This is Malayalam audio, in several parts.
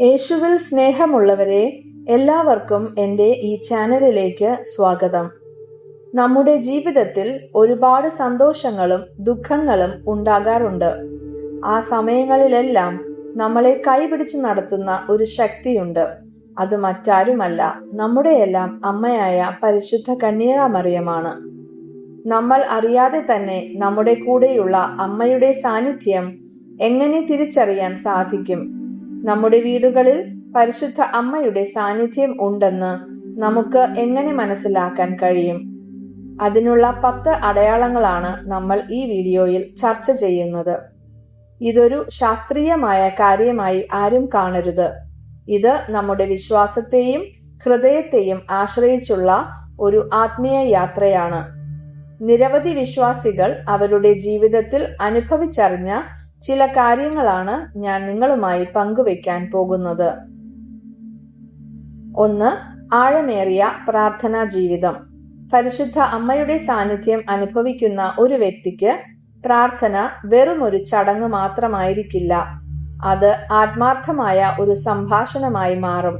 യേശുവിൽ സ്നേഹമുള്ളവരെ എല്ലാവർക്കും എന്റെ ഈ ചാനലിലേക്ക് സ്വാഗതം. നമ്മുടെ ജീവിതത്തിൽ ഒരുപാട് സന്തോഷങ്ങളും ദുഃഖങ്ങളും ഉണ്ടാകാറുണ്ട്. ആ സമയങ്ങളിലെല്ലാം നമ്മളെ കൈപിടിച്ച് നടത്തുന്ന ഒരു ശക്തിയുണ്ട്. അത് മറ്റാരുമല്ല നമ്മുടെയെല്ലാം അമ്മയായ പരിശുദ്ധ കന്യകാമറിയമാണ് നമ്മൾ അറിയാതെ തന്നെ നമ്മുടെ കൂടെയുള്ള അമ്മയുടെ സാന്നിധ്യം എങ്ങനെ തിരിച്ചറിയാൻ സാധിക്കും? നമ്മുടെ വീടുകളിൽ പരിശുദ്ധ അമ്മയുടെ സാന്നിധ്യം ഉണ്ടെന്ന് നമുക്ക് എങ്ങനെ മനസ്സിലാക്കാൻ കഴിയും? അതിനുള്ള പത്ത് അടയാളങ്ങളാണ് നമ്മൾ ഈ വീഡിയോയിൽ ചർച്ച ചെയ്യുന്നത്. ഇതൊരു ശാസ്ത്രീയമായ കാര്യമായി ആരും കാണരുത്. ഇത് നമ്മുടെ വിശ്വാസത്തെയും ഹൃദയത്തെയും ആശ്രയിച്ചുള്ള ഒരു ആത്മീയ യാത്രയാണ്. നിരവധി വിശ്വാസികൾ അവരുടെ ജീവിതത്തിൽ അനുഭവിച്ചറിഞ്ഞ ചില കാര്യങ്ങളാണ് ഞാൻ നിങ്ങളുമായി പങ്കുവെക്കാൻ പോകുന്നത്. ഒന്ന് ആഴമേറിയ പ്രാർത്ഥനാ ജീവിതം. പരിശുദ്ധ അമ്മയുടെ സാന്നിധ്യം അനുഭവിക്കുന്ന ഒരു വ്യക്തിക്ക് പ്രാർത്ഥന വെറും ഒരു ചടങ്ങ് മാത്രമായിരിക്കില്ല. അത് ആത്മാർത്ഥമായ ഒരു സംഭാഷണമായി മാറും.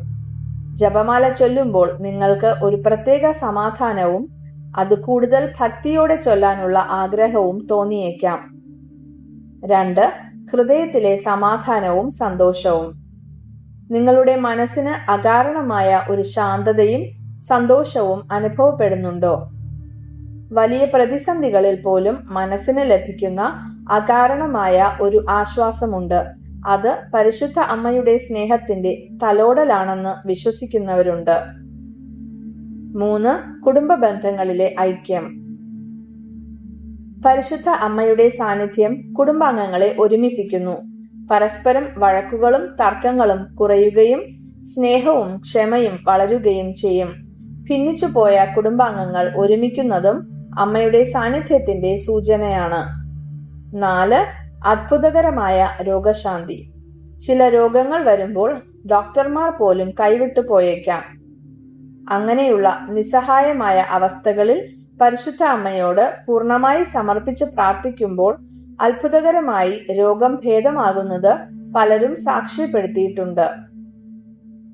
ജപമാല ചൊല്ലുമ്പോൾ നിങ്ങൾക്ക് ഒരു പ്രത്യേക സമാധാനവും അത് കൂടുതൽ ഭക്തിയോടെ ചൊല്ലാനുള്ള ആഗ്രഹവും തോന്നിയേക്കാം. രണ്ട് ഹൃദയത്തിലെ സമാധാനവും സന്തോഷവും. നിങ്ങളുടെ മനസ്സിന് അകാരണമായ ഒരു ശാന്തതയും സന്തോഷവും അനുഭവപ്പെടുന്നുണ്ടോ? വലിയ പ്രതിസന്ധികളിൽ പോലും മനസ്സിന് ലഭിക്കുന്ന അകാരണമായ ഒരു ആശ്വാസമുണ്ട്. അത് പരിശുദ്ധ അമ്മയുടെ സ്നേഹത്തിന്റെ തലോടലാണെന്ന് വിശ്വസിക്കുന്നവരുണ്ട്. മൂന്ന് കുടുംബ ബന്ധങ്ങളിലെ ഐക്യം. പരിശുദ്ധ അമ്മയുടെ സാന്നിധ്യം കുടുംബാംഗങ്ങളെ ഒരുമിപ്പിക്കുന്നു. പരസ്പരം വഴക്കുകളും തർക്കങ്ങളും കുറയുകയും സ്നേഹവും ക്ഷമയും വളരുകയും ചെയ്യും. ഭിന്നിച്ചുപോയ കുടുംബാംഗങ്ങൾ ഒരുമിക്കുന്നതും അമ്മയുടെ സാന്നിധ്യത്തിന്റെ സൂചനയാണ്. നാല് അത്ഭുതകരമായ രോഗശാന്തി. ചില രോഗങ്ങൾ വരുമ്പോൾ ഡോക്ടർമാർ പോലും കൈവിട്ടു പോയേക്കാം. അങ്ങനെയുള്ള നിസ്സഹായമായ അവസ്ഥകളിൽ പരിശുദ്ധ അമ്മയോട് പൂർണമായി സമർപ്പിച്ച് പ്രാർത്ഥിക്കുമ്പോൾ അത്ഭുതകരമായി രോഗം ഭേദമാകുന്നത് പലരും സാക്ഷ്യപ്പെടുത്തിയിട്ടുണ്ട്.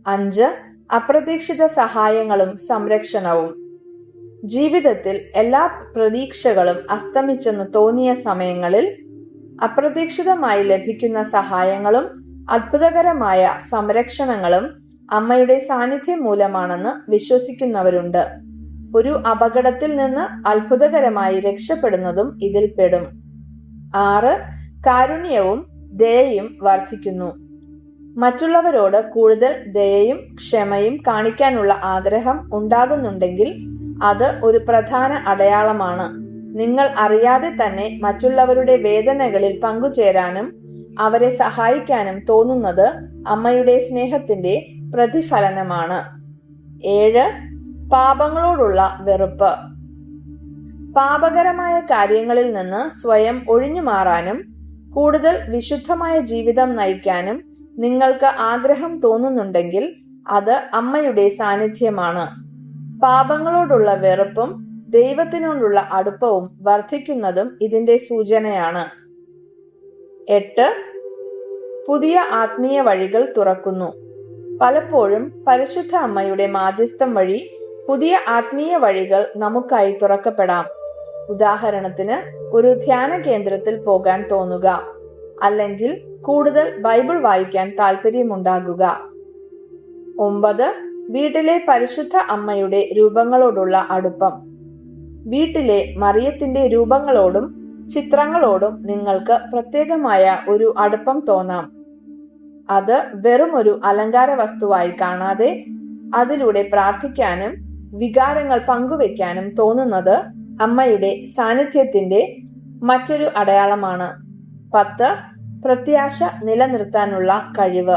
അഞ്ച് അപ്രതീക്ഷിത സഹായങ്ങളും സംരക്ഷണവും. ജീവിതത്തിൽ എല്ലാ പ്രതീക്ഷകളും അസ്തമിച്ചെന്ന് തോന്നിയ സമയങ്ങളിൽ അപ്രതീക്ഷിതമായി ലഭിക്കുന്ന സഹായങ്ങളും അത്ഭുതകരമായ സംരക്ഷണങ്ങളും അമ്മയുടെ സാന്നിധ്യം മൂലമാണെന്ന് വിശ്വസിക്കുന്നവരുണ്ട്. ഒരു അപകടത്തിൽ നിന്ന് അത്ഭുതകരമായി രക്ഷപ്പെടുന്നതും ഇതിൽ പെടും. ആറ് കാരുണ്യവും ദയയും വർദ്ധിക്കുന്നു. മറ്റുള്ളവരോട് കൂടുതൽ ദയയും ക്ഷമയും കാണിക്കാനുള്ള ആഗ്രഹം ഉണ്ടാകുന്നുണ്ടെങ്കിൽ അത് ഒരു പ്രധാന അടയാളമാണ്. നിങ്ങൾ അറിയാതെ തന്നെ മറ്റുള്ളവരുടെ വേദനകളിൽ പങ്കുചേരാനും അവരെ സഹായിക്കാനും തോന്നുന്നത് അമ്മയുടെ സ്നേഹത്തിന്റെ പ്രതിഫലനമാണ്. ഏഴ് പാപങ്ങളോടുള്ള വെറുപ്പ്. പാപകരമായ കാര്യങ്ങളിൽ നിന്ന് സ്വയം ഒഴിഞ്ഞു മാറാനും കൂടുതൽ വിശുദ്ധമായ ജീവിതം നയിക്കാനും നിങ്ങൾക്ക് ആഗ്രഹം തോന്നുന്നുണ്ടെങ്കിൽ അത് അമ്മയുടെ സാന്നിധ്യമാണ്. പാപങ്ങളോടുള്ള വെറുപ്പും ദൈവത്തിനോടുള്ള അടുപ്പവും വർദ്ധിക്കുന്നതും ഇതിന്റെ സൂചനയാണ്. എട്ട്. പുതിയ ആത്മീയ വഴികൾ തുറക്കുന്നു. പലപ്പോഴും പരിശുദ്ധ അമ്മയുടെ മാധ്യസ്ഥം വഴി പുതിയ ആത്മീയ വഴികൾ നമുക്കായി തുറക്കപ്പെടാം. ഉദാഹരണത്തിന് ഒരു ധ്യാന കേന്ദ്രത്തിൽ പോകാൻ തോന്നുക അല്ലെങ്കിൽ കൂടുതൽ ബൈബിൾ വായിക്കാൻ താല്പര്യമുണ്ടാകുക ഒമ്പത് വീട്ടിലെ പരിശുദ്ധ അമ്മയുടെ രൂപങ്ങളോടുള്ള അടുപ്പം. വീട്ടിലെ മറിയത്തിന്റെ രൂപങ്ങളോടും ചിത്രങ്ങളോടും നിങ്ങൾക്ക് പ്രത്യേകമായ ഒരു അടുപ്പം തോന്നാം. അത് വെറും ഒരു അലങ്കാര വസ്തുവായി കാണാതെ അതിലൂടെ പ്രാർത്ഥിക്കാനും വികാരങ്ങൾ പങ്കുവെക്കാനും തോന്നുന്നത് അമ്മയുടെ സാന്നിധ്യത്തിന്റെ മറ്റൊരു അടയാളമാണ്. പത്ത് പ്രത്യാശ നിലനിർത്താനുള്ള കഴിവ്.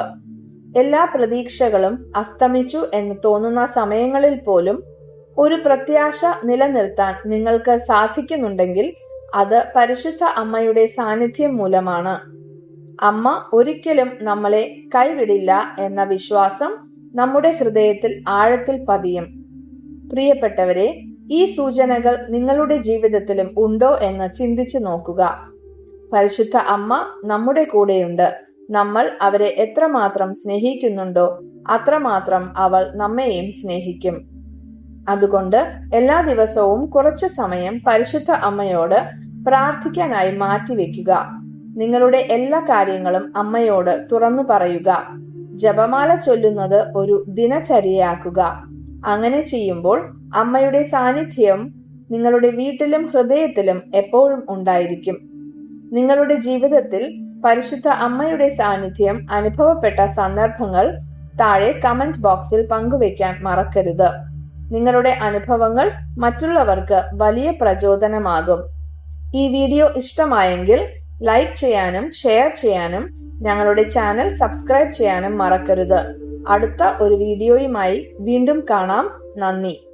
എല്ലാ പ്രതീക്ഷകളും അസ്തമിച്ചു എന്ന് തോന്നുന്ന സമയങ്ങളിൽ പോലും ഒരു പ്രത്യാശ നിലനിർത്താൻ നിങ്ങൾക്ക് സാധിക്കുന്നുണ്ടെങ്കിൽ അത് പരിശുദ്ധ അമ്മയുടെ സാന്നിധ്യം മൂലമാണ്. അമ്മ ഒരിക്കലും നമ്മളെ കൈവിടില്ല എന്ന വിശ്വാസം നമ്മുടെ ഹൃദയത്തിൽ ആഴത്തിൽ പതിയും. പ്രിയപ്പെട്ടവരെ ഈ സൂചനകൾ നിങ്ങളുടെ ജീവിതത്തിലും ഉണ്ടോ എന്ന് ചിന്തിച്ചു നോക്കുക. പരിശുദ്ധ അമ്മ നമ്മുടെ കൂടെയുണ്ട്. നമ്മൾ അവരെ എത്രമാത്രം സ്നേഹിക്കുന്നുണ്ടോ അത്രമാത്രം അവൾ നമ്മെയും സ്നേഹിക്കും. അതുകൊണ്ട് എല്ലാ ദിവസവും കുറച്ചു സമയം പരിശുദ്ധ അമ്മയോട് പ്രാർത്ഥിക്കാനായി മാറ്റിവെക്കുക. നിങ്ങളുടെ എല്ലാ കാര്യങ്ങളും അമ്മയോട് തുറന്നു പറയുക. ജപമാല ചൊല്ലുന്നത് ഒരു ദിനചര്യയാക്കുക. അങ്ങനെ ചെയ്യുമ്പോൾ അമ്മയുടെ സാന്നിധ്യം നിങ്ങളുടെ വീട്ടിലും ഹൃദയത്തിലും എപ്പോഴും ഉണ്ടായിരിക്കും. നിങ്ങളുടെ ജീവിതത്തിൽ പരിശുദ്ധ അമ്മയുടെ സാന്നിധ്യം അനുഭവപ്പെട്ട സന്ദർഭങ്ങൾ താഴെ കമന്റ് ബോക്സിൽ പങ്കുവെക്കാൻ മറക്കരുത്. നിങ്ങളുടെ അനുഭവങ്ങൾ മറ്റുള്ളവർക്ക് വലിയ പ്രചോദനമാകും. ഈ വീഡിയോ ഇഷ്ടമായെങ്കിൽ ലൈക്ക് ചെയ്യാനും ഷെയർ ചെയ്യാനും ഞങ്ങളുടെ ചാനൽ സബ്സ്ക്രൈബ് ചെയ്യാനും മറക്കരുത്. അടുത്ത ഒരു വീഡിയോയുമായി വീണ്ടും കാണാം. നന്ദി.